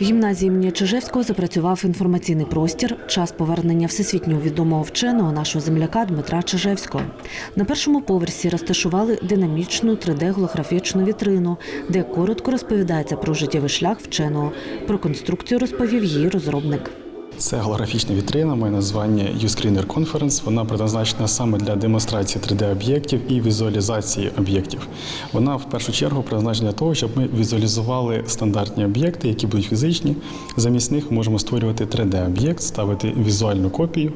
В гімназії імені Чижевського запрацював інформаційний простір. Час повернення всесвітньо відомого вченого нашого земляка Дмитра Чижевського. На першому поверсі розташували динамічну 3D-голографічну вітрину, де коротко розповідається про життєвий шлях вченого. Про конструкцію розповів її розробник. Це голографічна вітрина, має названня U-Screener Conference. Вона предназначена саме для демонстрації 3D-об'єктів і візуалізації об'єктів. Вона в першу чергу призначена для того, щоб ми візуалізували стандартні об'єкти, які будуть фізичні. Замість них можемо створювати 3D-об'єкт, ставити візуальну копію.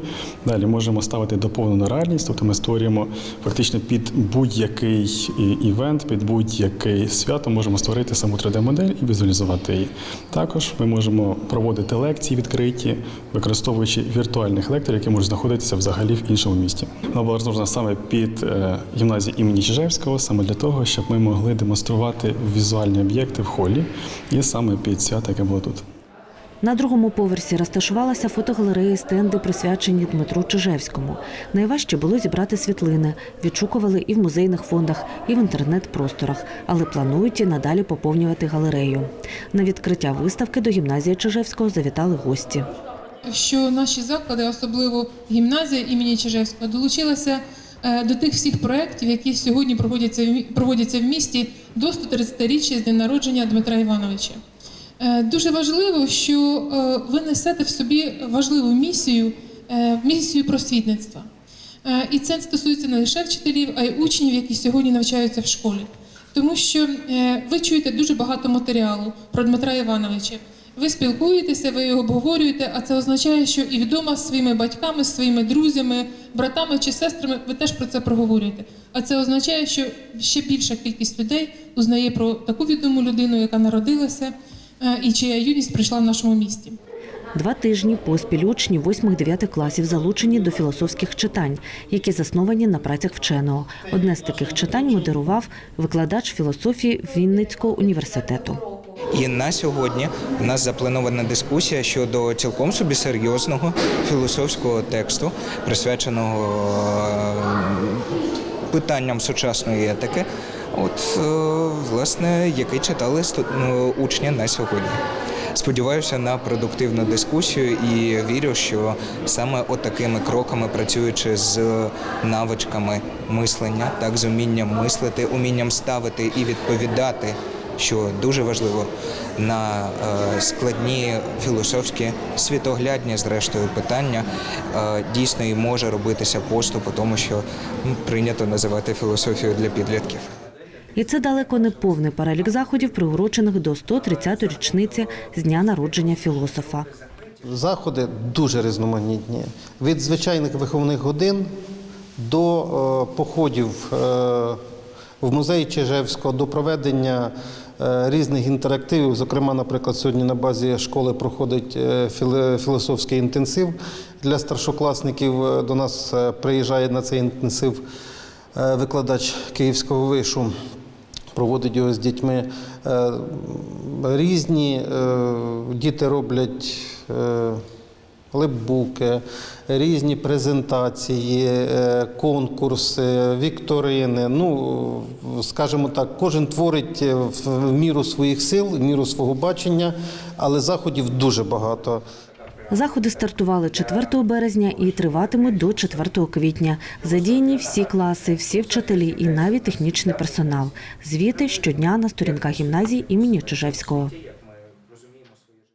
Далі можемо ставити доповнену реальність, тобто ми створюємо фактично під будь-який івент, під будь-яке свято можемо створити саму 3D-модель і візуалізувати її. Також ми можемо проводити лекції відкриті, використовуючи віртуальних лекторів, які можуть знаходитися взагалі в іншому місті. Вона була розроблена саме під е, гімназію імені Чижевського, саме для того, щоб ми могли демонструвати візуальні об'єкти в холі, і саме під свято, яке було тут. На другому поверсі розташувалася фотогалерея стенди, присвячені Дмитру Чижевському. Найважче було зібрати світлини. Відшукували і в музейних фондах, і в інтернет-просторах, але планують і надалі поповнювати галерею. На відкриття виставки до гімназії Чижевського завітали гості. Що наші заклади, особливо гімназія імені Чижевського, долучилася е, до тих всіх проєктів, які сьогодні проводяться проводяться в місті до 130-річчя з дня народження Дмитра Івановича. Е, Дуже важливо, що е, ви несете в собі важливу місію, місію просвітництва. І це стосується не лише вчителів, а й учнів, які сьогодні навчаються в школі. Тому що ви чуєте дуже багато матеріалу про Дмитра Івановича. Ви спілкуєтеся, ви його обговорюєте, а це означає, що і вдома з своїми батьками, з своїми друзями, братами чи сестрами ви теж про це проговорюєте. А це означає, що ще більша кількість людей узнає про таку відому людину, яка народилася е, і чия юність прийшла в нашому місті. Два тижні поспіль учні 8-9 класів залучені до філософських читань, які засновані на працях вченого. Одне з таких читань модерував викладач філософії Вінницького університету. І на сьогодні у нас запланована дискусія щодо цілком собі серйозного філософського тексту, присвяченого е, питанням сучасної етики. От, е, власне, який читали ну, учні на сьогодні. Сподіваюся на продуктивну дискусію і вірю, що саме отакими кроками, працюючи з навичками мислення, так з умінням мислити, умінням ставити і відповідати що дуже важливо на е, складні філософські світоглядні, зрештою, питання е, дійсно і може робитися поступ, тому що прийнято називати філософію для підлітків. І це далеко не повний перелік заходів, приурочених до 130-ї річниці з дня народження філософа. Заходи дуже різноманітні. Від звичайних виховних годин до е, походів в музей Чижевського, до проведення різних інтерактивів. Зокрема, наприклад, сьогодні на базі школи проходить е, філософський інтенсив для старшокласників. Е, До нас е, приїжджає на цей інтенсив е, викладач Київського вишу проводить його з дітьми. Е, Різні е, діти роблять е, різні презентації, е, конкурси, вікторини. Ну, скажімо так, кожен творить е, в міру своїх сил, в міру свого бачення, але заходів дуже багато. Заходи стартували 4 березня і триватимуть до 4 квітня. Задіяні всі класи, всі вчителі і навіть технічний персонал. Звіти щодня на сторінках гімназії імені Чижевського.